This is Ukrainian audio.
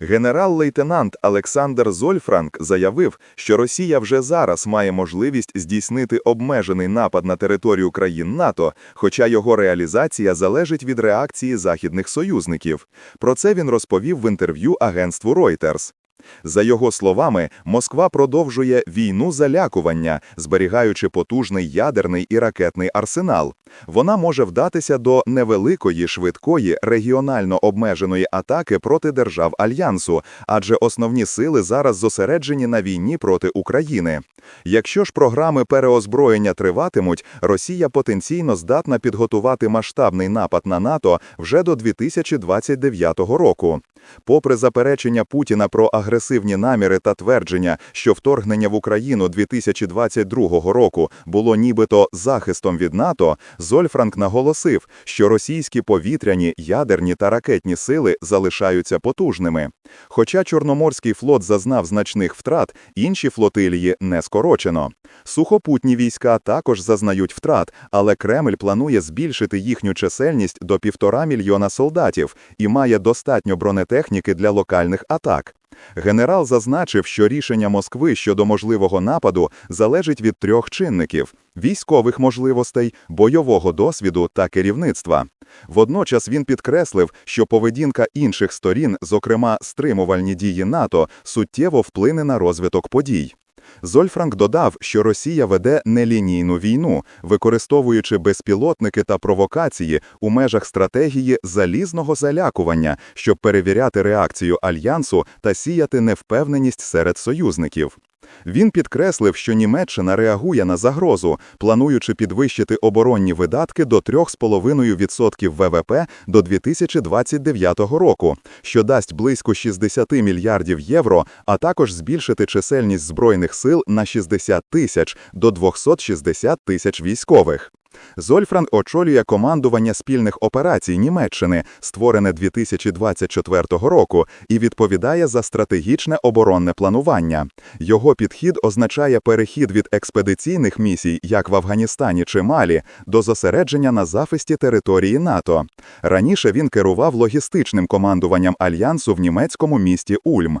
Генерал-лейтенант Олександр Зольфранк заявив, що Росія вже зараз має можливість здійснити обмежений напад на територію країн НАТО, хоча його реалізація залежить від реакції західних союзників. Про це він розповів в інтерв'ю агентству Reuters. За його словами, Москва продовжує війну залякування, зберігаючи потужний ядерний і ракетний арсенал. Вона може вдатися до невеликої, швидкої, регіонально обмеженої атаки проти держав Альянсу, адже основні сили зараз зосереджені на війні проти України. Якщо ж програми переозброєння триватимуть, Росія потенційно здатна підготувати масштабний напад на НАТО вже до 2029 року. Попри заперечення Путіна про агресивні наміри та твердження, що вторгнення в Україну 2022 року було нібито захистом від НАТО, Зольфранк наголосив, що російські повітряні, ядерні та ракетні сили залишаються потужними. Хоча Чорноморський флот зазнав значних втрат, інші флотилії не скорочено. Сухопутні війська також зазнають втрат, але Кремль планує збільшити їхню чисельність до півтора мільйона солдатів і має достатньо бронетехніки для локальних атак. Генерал зазначив, що рішення Москви щодо можливого нападу залежить від трьох чинників: військових можливостей, бойового досвіду та керівництва. Водночас він підкреслив, що поведінка інших сторін, зокрема стримувальні дії НАТО, суттєво вплине на розвиток подій. Зольфранк додав, що Росія веде нелінійну війну, використовуючи безпілотники та провокації у межах стратегії залізного залякування, щоб перевіряти реакцію альянсу та сіяти невпевненість серед союзників. Він підкреслив, що Німеччина реагує на загрозу, плануючи підвищити оборонні видатки до 3,5% ВВП до 2029 року, що дасть близько 60 мільярдів євро, а також збільшити чисельність збройних сил на 60 тисяч до 260 тисяч військових. Зольфран очолює командування спільних операцій Німеччини, створене 2024 року, і відповідає за стратегічне оборонне планування. Його підхід означає перехід від експедиційних місій, як в Афганістані чи Малі, до зосередження на захисті території НАТО. Раніше він керував логістичним командуванням альянсу в німецькому місті Ульм.